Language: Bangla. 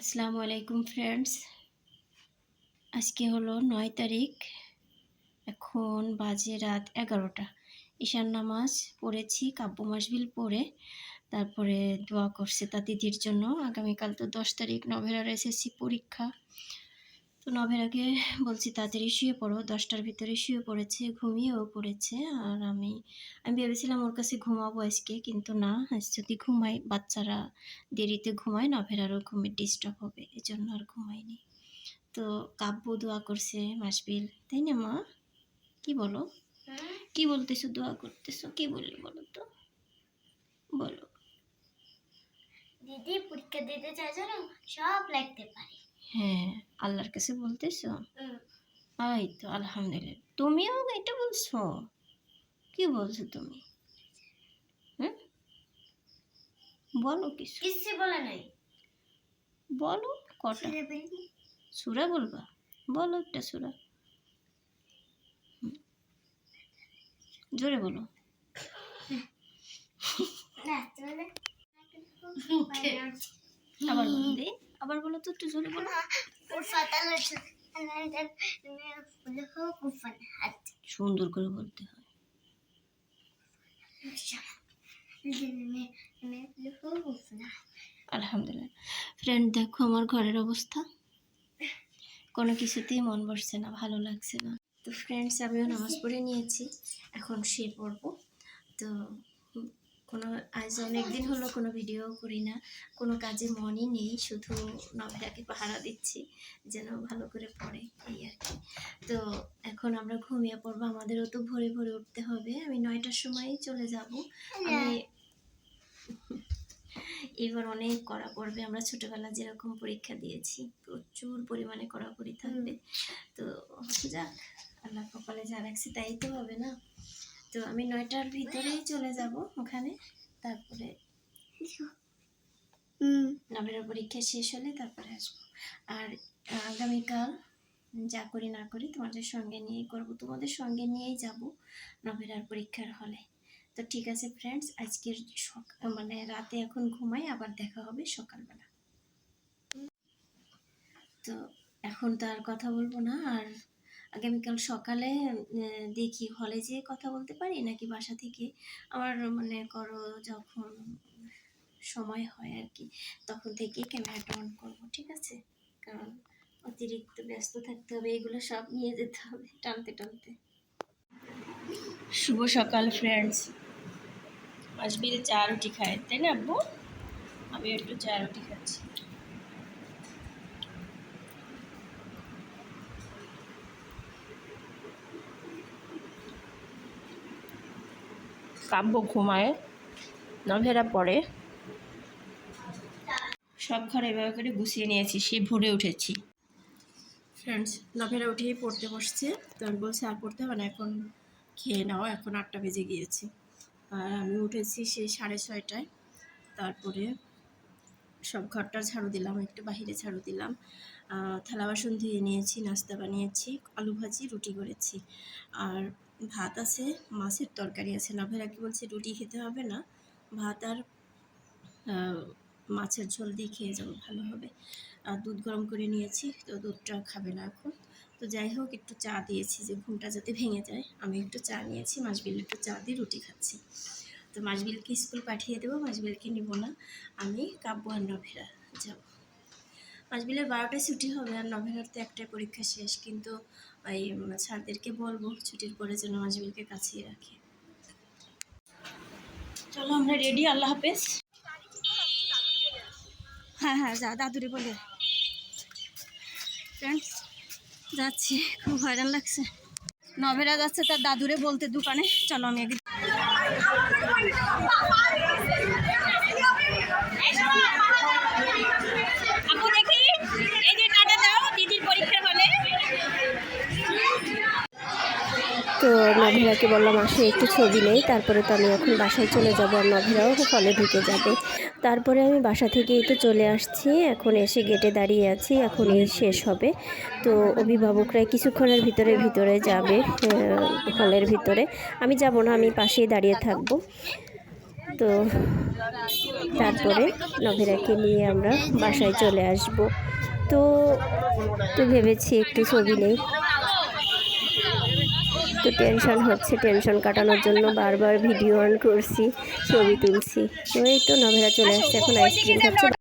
আসসালামু আলাইকুম ফ্রেন্ডস। আজকে হলো নয় তারিখ। এখন বাজে রাত এগারোটা। ঈশান নামাজ পড়েছি, কাব্য মাসবিল পড়ে। তারপরে দোয়া করছে তা দিদির জন্য। আগামীকাল তো দশ তারিখ নভেরার এসএসসি পরীক্ষা। তো নভেরাকে বলছি, তাড়াতাড়ি শুয়ে পড়ো। দশটার ভিতরে শুয়ে পড়েছে, ঘুমিয়েও পড়েছে। আর আমি আমি ভেবেছিলাম ওর কাছে ঘুমাবো আজকে, কিন্তু না যদি ঘুমাই, বাচ্চারা দেরিতে ঘুমায় নভেরারও ঘুমে ডিস্টার্ব হবে, এজন্য আর ঘুমাইনি তো কাব্য দোয়া করছে মাসবিল, তাই না মা? কি বলো? কি বলতেছো, দোয়া করতেছো? কি বললি বলো তো? বলো। দিদি, পরীক্ষা দিতে চাই যেন সব লিখতে পারি। হ্যাঁ আল্লাহর কাছে বলতেছো? এই তো আলহামদুলিল্লাহ। তুমিও এটা বলছো? কি বলছো তুমি? হুম? বলো কিছু। কিচ্ছু বলে নাই। বলো কটা? সুরা বলবা? বলো একটা সুরা জোরে বলো। আবার বলো। আবার বলো তো, একটু জোরে বলো। সুন্দর করে বলতে হয়। আলহামদুলিল্লাহ। ফ্রেন্ড দেখো আমার ঘরের অবস্থা। কোনো কিছুতেই মন বসছে না, ভালো লাগছে না। তো ফ্রেন্ডস আমিও নামাজ পড়ে নিয়েছি। এখন শুয়ে পড়ব। তো কোনো আজ অনেক দিন হলো কোনো ভিডিও করি না। কোনো কাজে মনই নেই শুধু নভেরাকে পাহারা দিচ্ছি যেন ভালো করে পড়ে এই আর কি। তো এখন আমরা ঘুমিয়ে পড়ব আমাদেরও তো ভোরে ভোরে উঠতে হবে। আমি নয়টার সময়ই চলে যাব। আমি এবার অনেক করা পড়বে আমরা ছোটবেলা যেরকম পরীক্ষা দিয়েছি প্রচুর পরিমাণে কড়াকড়ি থাকবে। তো যাক আল্লাহ কপালে যা রাখছি তাই তো হবে না? তো আমি নয়টার ভিতরেই চলে যাব ওখানে। তারপরে নভের পরীক্ষা শেষ হলে তারপরে আসব। আর আগামীকাল যা করি না করি তোমাদের সঙ্গে নিয়েই করব। তোমাদের সঙ্গে নিয়েই যাব নভেরার পরীক্ষার হলে। তো ঠিক আছে ফ্রেন্ডস আজকের মানে রাতে এখন ঘুমাই আবার দেখা হবে সকালবেলা। তো এখন তো আর কথা বলব না আর আগামীকাল সকালে দেখি হলে যেয়ে কথা বলতে পারি? নাকি বাসা থেকে? আমার মানে করো যখন সময় হয় আর কি তখন থেকে ক্যামেরাটা অন করব, ঠিক আছে? কারণ অতিরিক্ত ব্যস্ত থাকতে হবে, এগুলো সব নিয়ে যেতে হবে টানতে টানতে। শুভ সকাল ফ্রেন্ডস মাসবিল চা রুটি খায়, তাই না আব্বু? আমি একটু চা রুটি খাচ্ছি। কাব্য ঘুমায়, নভেরা পড়ে। সব ঘর এভাবে করে গুছিয়ে নিয়েছি সে ভরে উঠেছি। ফ্রেন্ডস নভেরা উঠেই পড়তে বসছে। তো আমি বলছি, আর পড়তে হবে না, এখন খেয়ে নাও, এখন আটটা বেজে গিয়েছে। আর আমি উঠেছি সেই সাড়ে ছয়টায়। তারপরে সব ঘরটা ঝাড়ু দিলাম, একটু বাহিরে ঝাড়ু দিলাম। থালা বাসন ধুয়ে নিয়েছি, নাস্তা বানিয়েছি, আলু ভাজি, রুটি করেছি। আর ভাত আছে, মাছের তরকারি আছে। নভেরা কি বলছে রুটি খেতে হবে না, ভাত আর মাছের ঝোল দিয়ে খেয়ে যাব, ভালো হবে। আর দুধ গরম করে নিয়েছি, তো দুধটা খাবে না এখন। তো যাই হোক, একটু চা দিয়েছি যে ঘুমটা যাতে ভেঙে যায়। আমি একটু চা নিয়েছি মাছবিল একটু চা দিয়ে রুটি খাচ্ছি। তো মাছবিলকে স্কুল পাঠিয়ে দেবো মাছবিলকে নিব না। আমি কাব্য আর নভেরা যাব। মাছবিলের বারোটায় ছুটি হবে আর নভেরার তো একটাই পরীক্ষা শেষ কিন্তু উম, স্যারদেরকে বলব ছুটির পরে যেন মাছবিলকে কাছিয়ে রাখে। চলো আমরা রেডি আল্লাহ হাফেজ। হ্যাঁ হ্যাঁ যা দাদুরে বলে। ফ্রেন্ডস যাচ্ছি খুব হয়রান লাগছে। নভেরা যাচ্ছে তার দাদুরে বলতে দোকানে। চলো আমি আগে আপু দেখি এই যে টাটা দাও দিদির পরীক্ষা হলে। তো নভেরাকে বললাম, আসে, একটু ছবি নেই, তারপরে তো আমি এখন বাসায় চলে যাব, আর নভেরাও ফলে ঢুকে যাবে। তারপরে আমি বাসা থেকেই তো চলে আসছি, এখন এসে গেটে দাঁড়িয়ে আছি এখন এই শেষ হবে। তো অভিভাবকরা কিছুক্ষণের ভিতরে ভিতরে যাবে হলের ভিতরে। আমি যাব না, আমি পাশেই দাঁড়িয়ে থাকব। তো তারপরে নভেরাকে নিয়ে আমরা বাসায় চলে আসব। তো তো ভেবেছি একটু ছবি নেই। তো টেনশন হচ্ছে টেনশন কাটানোর জন্য বারবার ভিডিও অন করছি, ছবি তুলছি। ওই তো নভেরা চলে আসছে, এখন আইসক্রিম খাচ্ছে।